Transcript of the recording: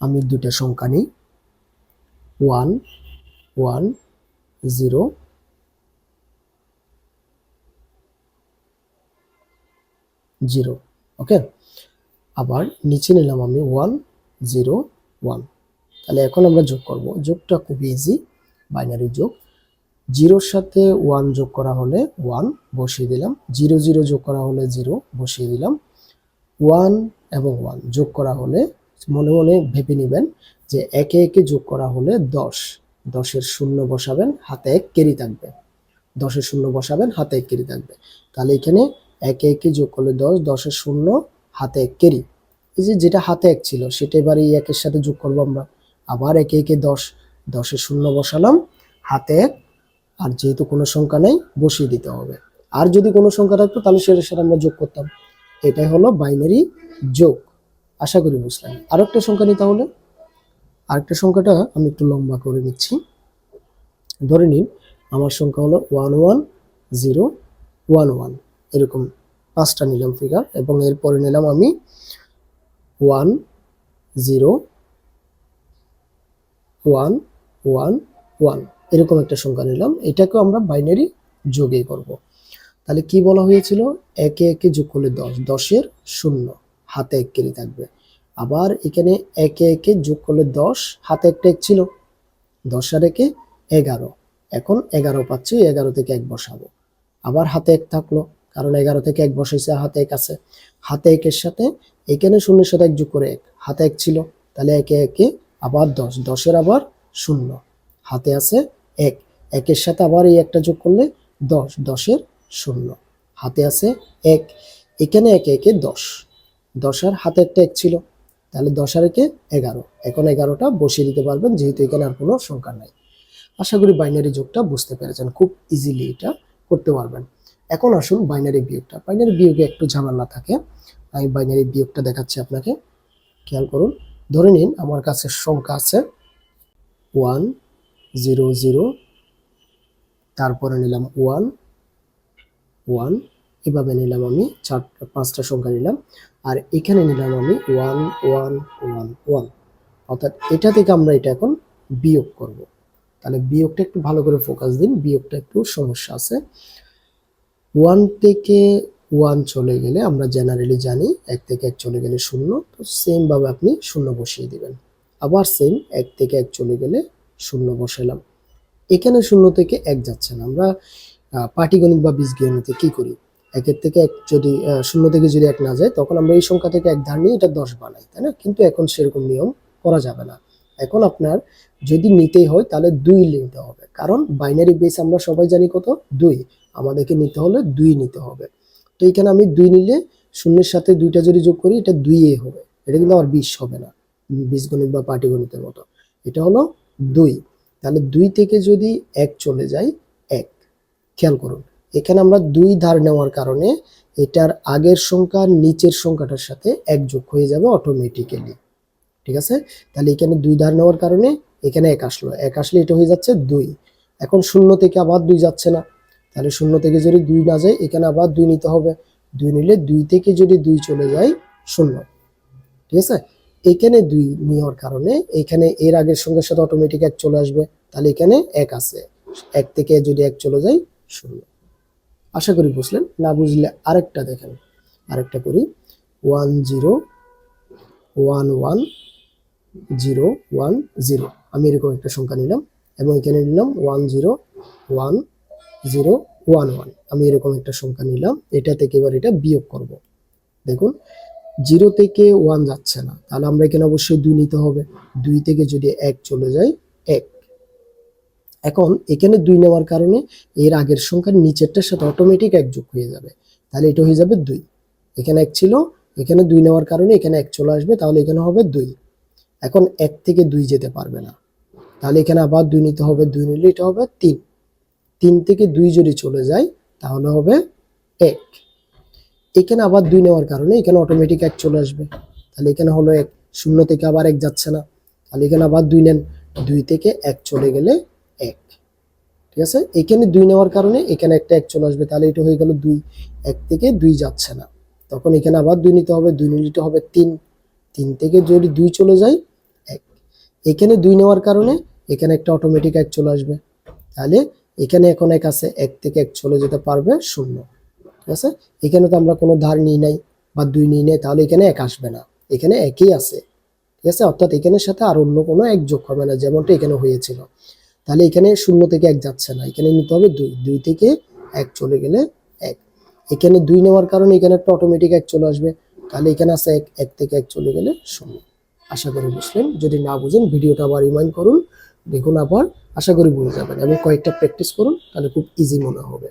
আমি দুটা সংখ্যা নিই। One one, zero. Zero, okay? আবার নিচে নিলাম আমি ওয়ান, জিরো, ওয়ান। তাহলে এখন আমরা যোগ করব। যোগটা খুব ইজি বাইনারি যোগ। জিরোর সাথে ওয়ান যোগ করা হলে ওয়ান বসিয়ে দিলাম। জিরো জিরো যোগ করা হলে জিরো বসিয়ে দিলাম। ওয়ান এবং ওয়ান যোগ করা হলে মনে মনে ভেবে নেবেন যে একে একে যোগ করা হলে দশ, দশের শূন্য বসাবেন, হাতে এক কেরি থাকবে। দশের শূন্য বসাবেন, হাতে এক কেরি থাকবে। তাহলে এখানে একে একে যোগ করলে দশ, দশের শূন্য, হাতে এক কেরি। এই যে যেটা হাতে এক ছিল, সেটা এবার এই একের সাথে যোগ করব আমরা। আবার একে একে দশ, দশের শূন্য বসালাম, হাতে এক, আর যেহেতু কোনো সংখ্যা নেই, বসিয়ে দিতে হবে। আর যদি কোনো সংখ্যা থাকতো, তাহলে সেটার সাথে আমরা যোগ করতাম। এটাই হলো বাইনারি যোগ। আশা করি বুঝলেন। আর একটা সংখ্যা নিই তাহলে। আরেকটা সংখ্যাটা আমি একটু লম্বা করে নিচ্ছি। ধরে নিন, আমার সংখ্যা হলো one one zero one one. এরকম পাঁচটা নিলাম ফিগার এবং এরপরে নিলাম আমি one zero one one one. এরকম একটা সংখ্যা নিলাম। এটাকেও আমরা বাইনারি যোগই করব। তাহলে কি বলা হয়েছিল? একে একে যোগ করলে দশ, দশের শূন্য। হাতে এক কেরি থাকবে। আবার এখানে একে একে যোগ করলে দশ, হাতে একটা এক ছিল। দশ আর একে এগারো। এখন এগারো পাচ্ছি, এগারো থেকে এক বসাবো। আবার হাতে এক থাকল, কারণ এগারো থেকে এক বসাইছে আর হাতে এক আছে। হাতে একের সাথে এখানে শূন্যের সাথে এক যোগ করে এক, হাতে এক ছিল, তাহলে একে একে আবার দশ। দশের আবার শূন্য, হাতে আছে এক। একের সাথে আবার এই একটা যোগ করলে দশ, দশের শূন্য, হাতে আছে এক। এখানে একে একে দশ। দশ হাতের এক ছিল। তাহলে দশ আর একে এগারো। এখন এগারোটা বসিয়ে দিতে পারবেন, যেহেতু এখানে আর কোনো সংখ্যা নাই। আশা করি বাইনারি যোগটা বুঝতে পেরেছেন, খুব ইজিলি এটা করতে পারবেন। এখন আসুন বাইনারি বিয়োগটা। বাইনারি বিয়োগে একটু ঝামেলা থাকে আমি বাইনারি বিয়োগটা দেখাচ্ছি আপনাকে। খেয়াল করুন, ধরে নিন আমার কাছে সংখ্যা আছে ওয়ান জিরো জিরো তারপরে নিলাম ওয়ান ওয়ান এভাবে নিলাম আমি? চারটা, পাঁচটা সংখ্যা নিলাম। আর এখানে নিলাম আমি ওয়ান ওয়ান ওয়ান ওয়ান অর্থাৎ এটা থেকে আমরা এটা এখন বিয়োগ করব। তাহলে বিয়োগটা একটু ভালো করে ফোকাস দিন, বিয়োগটা একটু সমস্যা আছে। ওয়ান থেকে ওয়ান চলে গেলে আমরা জেনারেলি জানি এক থেকে এক চলে গেলে শূন্য, তো সেমভাবে আপনি শূন্য বসিয়ে দিবেন। আবার সেম এক থেকে এক চলে গেলে শূন্য বসালাম। এখানে শূন্য থেকে এক যাচ্ছে না। আমরা পাটিগণিত বা বীজগণিতে কি করি? একের থেকে এক যদি শূন্য থেকে যদি এক না যায়, তখন আমরা এই সংখ্যা থেকে এক ধার নিয়ে এটা দশ বানাই, তাই না? কিন্তু এখন সেরকম নিয়ম করা যাবে না। এখন আপনার যদি নিতেই হয়, তাহলে দুই নিতে হবে। কারণ বাইনারি বেস আমরা সবাই জানি কত? দুই। আমাদেরকে নিতে হলে দুই নিতে হবে। তো এখানে আমি দুই নিলে শূন্যের সাথে দুইটা যদি যোগ করি, এটা দুই এ হবে। এটা কিন্তু আমার বিশ হবে না, বীজগণিত বা পাটিগণিতের মতো। এটা হলো দুই। তাহলে দুই থেকে যদি এক চলে যায়, এক। খেয়াল করুন। এখানে আমরা দুই ধার নেওয়ার কারণে এটার আগের সংখ্যা নিচের সংখ্যাটার সাথে এক যোগ হয়ে যাবে অটোমেটিক্যালি ঠিক আছে? তাহলে এখানে দুই ধার নেওয়ার কারণে এখানে এক আসলো। এক আসলে এটা হয়ে যাচ্ছে দুই। এখন শূন্য থেকে আবার দুই যাচ্ছে না। তাহলে শূন্য থেকে যদি দুই না যায়, এখানে আবার দুই নিতে হবে। দুই নিলে দুই থেকে যদি দুই চলে যায়, শূন্য। ঠিক আছে? এখানে দুই নেওয়ার কারণে এখানে এর আগের সঙ্গের সাথে অটোমেটিক এক চলে আসবে। তাহলে এখানে এক আছে। এক থেকে যদি এক চলে যায়, শূন্য। আশা করি বুঝলেন। না বুঝলে আরেকটা দেখেন। আরেকটা করি। One zero, one one zero one zero. আমি এরকম একটা সংখ্যা নিলাম এবং এখানে নিলাম one zero one zero, one one. আমি এরকম একটা সংখ্যা নিলাম। এটা থেকে এবার এটা বিয়োগ করব। দেখুন, জিরো থেকে ওয়ান যাচ্ছে না। তাহলে আমরা এখানে অবশ্যই দুই নিতে হবে। দুই থেকে যদি এক চলে যায়, এক। এখন এখানে দুই নেওয়ার কারণে এর আগের সংখ্যার নিচেরটার সাথে অটোমেটিক এক যোগ হয়ে যাবে। তাহলে এটা হয়ে যাবে দুই। এখানে এক ছিল, এখানে দুই নেওয়ার কারণে এখানে এক চলে আসবে, তাহলে এখানে হবে দুই। এখন এক থেকে দুই যেতে পারবে না। তাহলে এখানে আবার দুই নিতে হবে, দুই নিলে এটা হবে তিন। তিন থেকে দুই যদি চলে যায়, তাহলে হবে এক। এখানে আবার দুই নেওয়ার কারণে এখানে অটোমেটিক এক চলে আসবে। তাহলে এখানে হলো এক। শূন্য থেকে আবার এক যাচ্ছে না। তাহলে এখানে আবার দুই নেন। দুই থেকে এক চলে গেলে এক। ঠিক আছে? এখানে দুই নেওয়ার কারণে এখানে একটা এক চলে আসবে, তাহলে এটা হয়ে গেল দুই। এক থেকে দুই যাচ্ছে না। তখন এখানে আবার দুই নিতে হবে, দুই নিতে হবে তিন। তিন থেকে যদি দুই চলে যায়, এক। এখানে দুই নেওয়ার কারণে এখানে একটা অটোমেটিক এক চলে আসবে। তাহলে এখানে এখন এক আছে, এক থেকে এক চলে যেতে পারবে শূন্য। ঠিক আছে? এখানে তো আমরা কোনো ধার নিই নাই বা দুই নিই নাই, তাহলে এখানে এক আসবে না। এখানে একই আছে। ঠিক আছে? অর্থাৎ এখানের সাথে আর অন্য কোনো এক যোগ হবে না, যেমনটা এখানে হয়েছিল। তাহলে এখানে শূন্য থেকে এক যাচ্ছে না। এখানে নিতে হবে দুই। দুই থেকে এক চলে গেলে এক। এখানে দুই নেওয়ার কারণে এখানে একটা অটোমেটিক এক চলে আসবে। তাহলে এখানে আসে এক এক থেকে এক চলে গেলে শূন্য। আশা করি বুঝলেন। যদি না বুঝেন, ভিডিওটা আবার রিমাইন্ড করুন। দেখুন আবার। আশা করি বুঝে যাবেন। এবং কয়েকটা প্র্যাকটিস করুন, তাহলে খুব ইজি মনে হবে।